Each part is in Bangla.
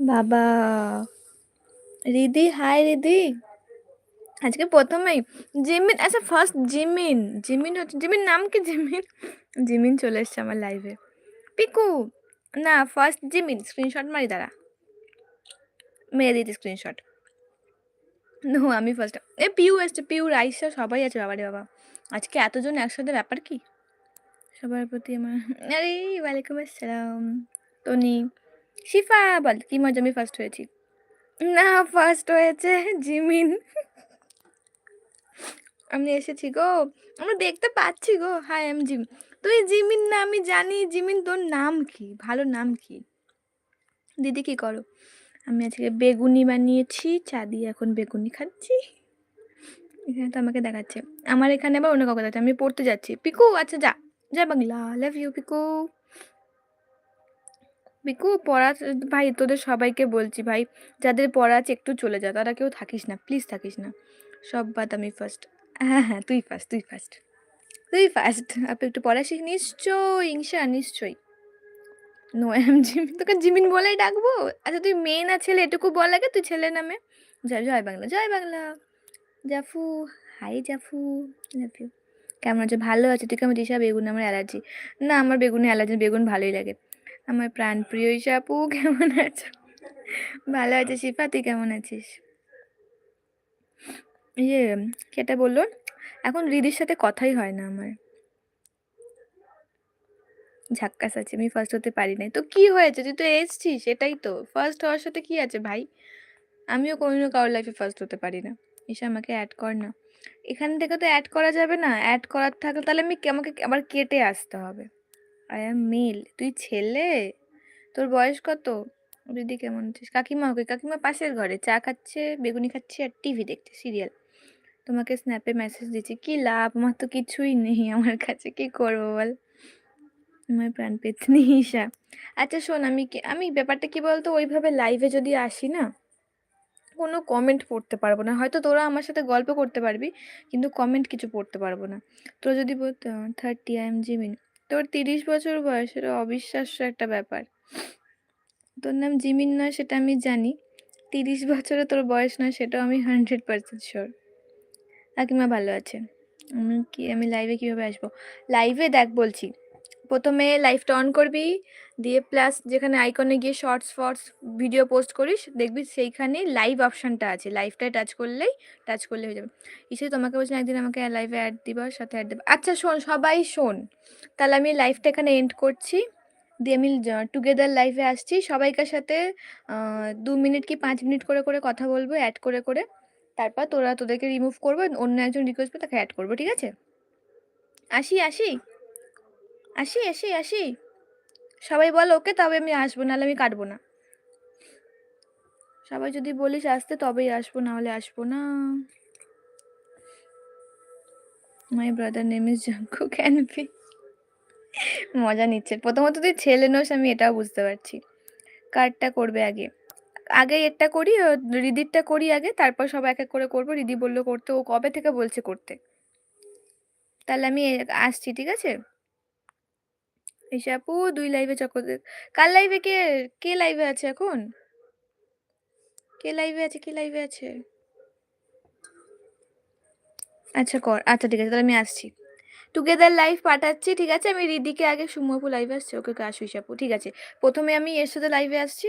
বাবা। রিদি হাই রিদি। আজকে প্রথমেই জিমিন আচ্ছা ফার্স্ট জিমিন। জিমিন হচ্ছে, জিমিন নাম কি জিমিন? জিমিন চলে এসছে আমার লাইভে পিকু, না ফার্স্ট জিমিন স্ক্রিনশট মারি, দাঁড়া। মেরে দিতে স্ক্রিনশট নো, আমি ফার্স্ট এ পিউ এসছে, পিউ, রাইসা, সবাই আছে, বাবারে বাবা। আজকে এতজন একসাথে ব্যাপার কি? সবার প্রতি আমার, আরে, ওয়ালাইকুম আসসালাম। টনি শিফা, বল, কি মজা, আমি ফার্স্ট হয়েছি। না ফার্স্ট হয়েছে জিমিন। আমি এসেছি গো। আমরা দেখতে পাচ্ছি গো। হাই এম জিম তুই জিমিন না, আমি জানি। জিমিন, তোর নাম কি? ভালো নাম কি? দিদি, কি করো? আমি আজকে বেগুনি বানিয়েছি, চা দিয়ে এখন বেগুনি খাচ্ছি। এখানে তো আমাকে দেখাচ্ছে। আমার এখানে আবার অন্য কাউকে দেখাচ্ছে। আমি পড়তে যাচ্ছি। পিকু আচ্ছা যা। যা, Bangla. Love you Piku. Piku পড়া ভাই তোদের সবাইকে বলছি ভাই, যাদের পড়া আছে একটু চলে যা, তারা কেউ থাকিস না প্লিজ থাকিস না। সব বাদ আমি ফার্স্ট হ্যাঁ হ্যাঁ তুই ফার্স্ট তুই ফার্স্ট তুই ফার্স্ট আপনি একটু পড়া শিখ, নিশ্চয়ই ইংসা নিশ্চয়ই। নো এম জিমিন তোকে জিমিন বলেই ডাকবো। আচ্ছা তুই মেয়ে না ছেলে, এটুকু বল আগে, তুই ছেলে নামে। জয় জয় বাংলা জয় Bangla. Jafu, hi Jafu love you কেমন আছে? ভালো আছে। তুই কেমন দিশা বেগুন, আমার অ্যালার্জি। না, আমার বেগুনে অ্যালার্জি, বেগুন ভালোই লাগে। আমার প্রাণপ্রিয় ইসাপু কেমন আছো? ভালো আছে শিফা কেমন আছিস? ইয়ে কেটা বলল, এখন রিদির সাথে কথাই হয় না আমার। ঝাক্কাস আছে, আমি ফার্স্ট হতে পারি নাই। তো কি হয়েছে? তুই তো এসছিস, সেটাই তো। ফার্স্ট হওয়ার সাথে কি আছে ভাই? আমিও কোনোদিনও কারোর লাইফে ফার্স্ট হতে পারি না। এসে আমাকে অ্যাড কর না। এখান থেকে তো অ্যাড করা যাবে না। অ্যাড করার থাকলে তাহলে আমি আমাকে আবার কেটে আসতে হবে। আই এম মেল তুই ছেলে? তোর বয়স কত? দিদি কেমন আছিস। কাকিমা, ওকে। কাকিমা পাশের ঘরে। চা খাচ্ছে, বেগুনি খাচ্ছে আর টিভি দেখছে সিরিয়াল তোমাকে স্ন্যাপে মেসেজ দিচ্ছি। কি লাভ? আমার তো কিছুই নেই আমার কাছে। কি করব বল? আমার প্রাণ পেতনি ঈশা। আচ্ছা শোন, আমি কি আমি ব্যাপারটা কি বলতো? ওইভাবে লাইভে যদি আসি না, কোনো কমেন্ট পড়তে পারব না। হয়তো তোরা আমার সাথে গল্প করতে পারবি, কিন্তু কমেন্ট কিছু পড়তে পারব না। তোরা যদি বলতো থার্টি আই এম জিমিন তোর তিরিশ বছর বয়স এটা অবিশ্বাস্য একটা ব্যাপার। তোর নাম জিমিন নয়, সেটা আমি জানি। তিরিশ বছরে তোর বয়স নয়, সেটাও আমি হান্ড্রেড পার্সেন্ট শিওর কাকিমা ভালো আছে। আমি কি, আমি লাইভে কীভাবে আসব? লাইভে দেখ বলছি। প্রথমে লাইভটা অন করবি, দিয়ে প্লাস যেখানে আইকনে গিয়ে শর্টস ফর্টস ভিডিও পোস্ট করিস, দেখবি সেইখানে লাইভ অপশানটা আছে। লাইভটায় টাচ করলেই টাচ করলে হয়ে যাবে। ইসে তোমাকে বলছিলাম একদিন আমাকে লাইভে অ্যাড দিবার সাথে অ্যাড দেবে। আচ্ছা শোন, সবাই শোন। তাহলে আমি লাইভটা এখানে এন্ড করছি। দিয়ে আমি টুগেদার লাইভে আসছি। সবাইকার সাথে দু মিনিট কি পাঁচ মিনিট করে করে কথা বলব অ্যাড করে করে। তারপর তোরা তোদেরকে রিমুভ করব, অন্য একজন রিকোয়েস্ট তাকে অ্যাড করব, ঠিক আছে? আসি আসি? আসি আসি আসি। সবাই বল ওকে, তবে আমি আসব, নাহলে আমি কাটবো না। সবাই যদি বলিস আসতে, তবেই আসব, নাহলে আসব না। My brother name is Jangku can be মজা নিচ্ছে। প্রথমত তুই ছেলে নোস, আমি এটাও বুঝতে পারছি। কার্ডটা করবে আগে। আগে এরটা করি রিদিরটা করি আগে, তারপর সব এক এক করে করব। রিদি বলল করতে, ও কবে থেকে বলছে করতে? তাহলে আমি আসছি, ঠিক আছে? এসে আপু, দুই লাইভে চক্কর কার লাইভে কে কে লাইভে আছে এখন? কে লাইভে আছে, কে লাইভে আছে? আচ্ছা কর আচ্ছা ঠিক আছে, তাহলে আমি আসছি। টুগেদার লাইভ পাঠাচ্ছি, ঠিক আছে? আমি রিদিকে আগে সুমপু লাইভে আসছি, ওকে আসু ইসাপু ঠিক আছে? প্রথমে আমি এর সাথে লাইভে আসছি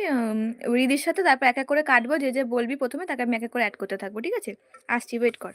রিদির সাথে, তারপর এক এক করে কাটবো, যে যে বলবি প্রথমে, তাকে আমি এক এক করে অ্যাড করতে থাকব, ঠিক আছে? আসছি ওয়েট কর।